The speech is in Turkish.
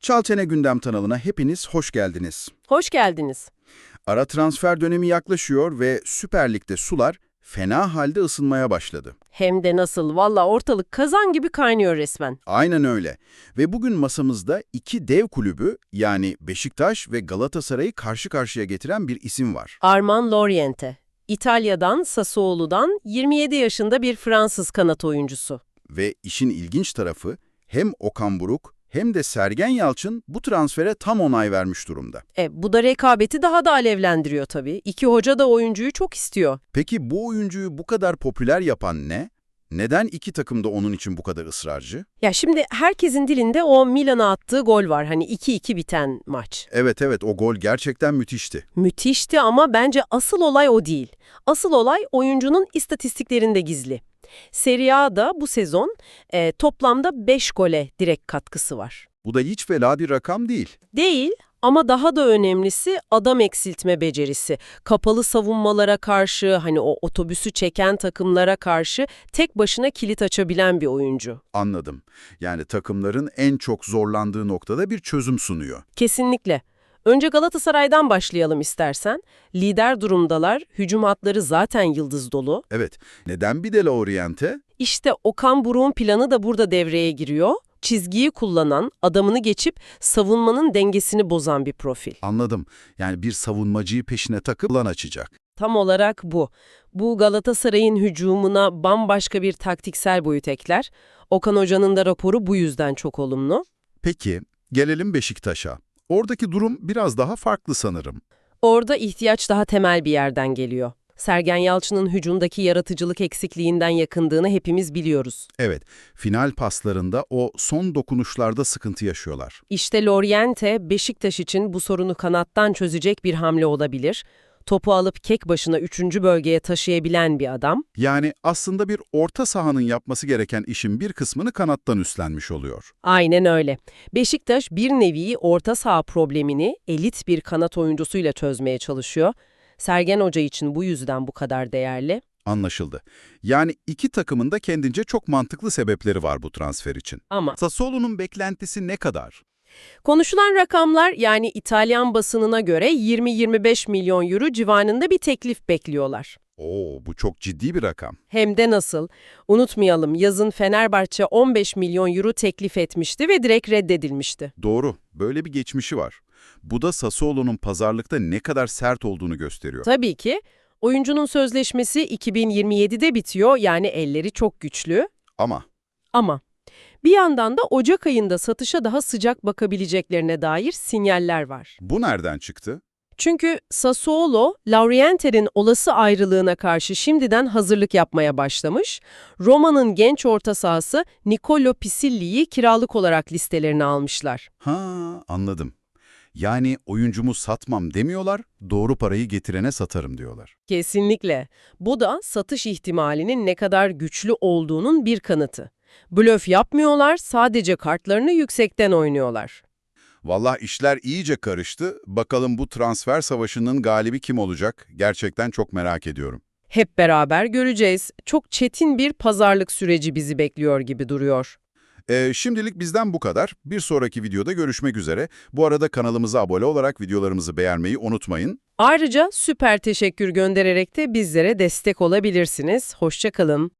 Çalçene Gündem kanalına hepiniz hoş geldiniz. Hoş geldiniz. Ara transfer dönemi yaklaşıyor ve Süper Lig'de sular fena halde ısınmaya başladı. Hem de nasıl valla ortalık kazan gibi kaynıyor resmen. Aynen öyle. Ve bugün masamızda iki dev kulübü yani Beşiktaş ve Galatasaray'ı karşı karşıya getiren bir isim var. Arman Loriente. İtalya'dan, Sassuolo'dan 27 yaşında bir Fransız kanat oyuncusu. Ve işin ilginç tarafı hem Okan Buruk hem de Sergen Yalçın bu transfere tam onay vermiş durumda. E, bu da rekabeti daha da alevlendiriyor tabii. İki hoca da oyuncuyu çok istiyor. Peki bu oyuncuyu bu kadar popüler yapan ne? Neden iki takım da onun için bu kadar ısrarcı? Ya şimdi herkesin dilinde o Milan'a attığı gol var. Hani 2-2 biten maç. Evet evet o gol gerçekten müthişti. Müthişti ama bence asıl olay o değil. Asıl olay oyuncunun istatistiklerinde gizli. Serie A'da bu sezon e, toplamda 5 gole direkt katkısı var. Bu da hiç fena bir rakam değil. Değil ama daha da önemlisi adam eksiltme becerisi. Kapalı savunmalara karşı hani o otobüsü çeken takımlara karşı tek başına kilit açabilen bir oyuncu. Anladım. Yani takımların en çok zorlandığı noktada bir çözüm sunuyor. Kesinlikle. Önce Galatasaray'dan başlayalım istersen. Lider durumdalar, hücum hatları zaten yıldız dolu. Evet, neden bir de La Oriente? İşte Okan Buruk'un planı da burada devreye giriyor. Çizgiyi kullanan, adamını geçip savunmanın dengesini bozan bir profil. Anladım. Yani bir savunmacıyı peşine takıp lan açacak. Tam olarak bu. Bu Galatasaray'ın hücumuna bambaşka bir taktiksel boyut ekler. Okan Hoca'nın da raporu bu yüzden çok olumlu. Peki, gelelim Beşiktaş'a. Oradaki durum biraz daha farklı sanırım. Orada ihtiyaç daha temel bir yerden geliyor. Sergen Yalçın'ın hücumdaki yaratıcılık eksikliğinden yakındığını hepimiz biliyoruz. Evet, final paslarında o son dokunuşlarda sıkıntı yaşıyorlar. İşte Loriente, Beşiktaş için bu sorunu kanattan çözecek bir hamle olabilir. Topu alıp kek başına 3. bölgeye taşıyabilen bir adam. Yani aslında bir orta sahanın yapması gereken işin bir kısmını kanattan üstlenmiş oluyor. Aynen öyle. Beşiktaş bir nevi orta saha problemini elit bir kanat oyuncusuyla çözmeye çalışıyor. Sergen Hoca için bu yüzden bu kadar değerli. Anlaşıldı. Yani iki takımın da kendince çok mantıklı sebepleri var bu transfer için. Ama Sassuolo'nun beklentisi ne kadar? Konuşulan rakamlar yani İtalyan basınına göre 20-25 milyon euro civarında bir teklif bekliyorlar. Oo, bu çok ciddi bir rakam. Hem de nasıl? Unutmayalım yazın Fenerbahçe 15 milyon euro teklif etmişti ve direkt reddedilmişti. Doğru, böyle bir geçmişi var. Bu da Sassuolo'nun pazarlıkta ne kadar sert olduğunu gösteriyor. Tabii ki oyuncunun sözleşmesi 2027'de bitiyor yani elleri çok güçlü. Ama Ama bir yandan da Ocak ayında satışa daha sıcak bakabileceklerine dair sinyaller var. bu nereden çıktı? Çünkü Sassuolo, Lauriente'nin olası ayrılığına karşı şimdiden hazırlık yapmaya başlamış. Roma'nın genç orta sahası Nicolo Pisilli'yi kiralık olarak listelerine almışlar. Ha, anladım. Yani oyuncumu satmam demiyorlar, doğru parayı getirene satarım diyorlar. Kesinlikle. Bu da satış ihtimalinin ne kadar güçlü olduğunun bir kanıtı. Blöf yapmıyorlar, sadece kartlarını yüksekten oynuyorlar. Vallahi işler iyice karıştı. Bakalım bu transfer savaşının galibi kim olacak? Gerçekten çok merak ediyorum. Hep beraber göreceğiz. Çok çetin bir pazarlık süreci bizi bekliyor gibi duruyor. Ee, şimdilik bizden bu kadar. Bir sonraki videoda görüşmek üzere. Bu arada kanalımıza abone olarak videolarımızı beğenmeyi unutmayın. Ayrıca süper teşekkür göndererek de bizlere destek olabilirsiniz. Hoşçakalın.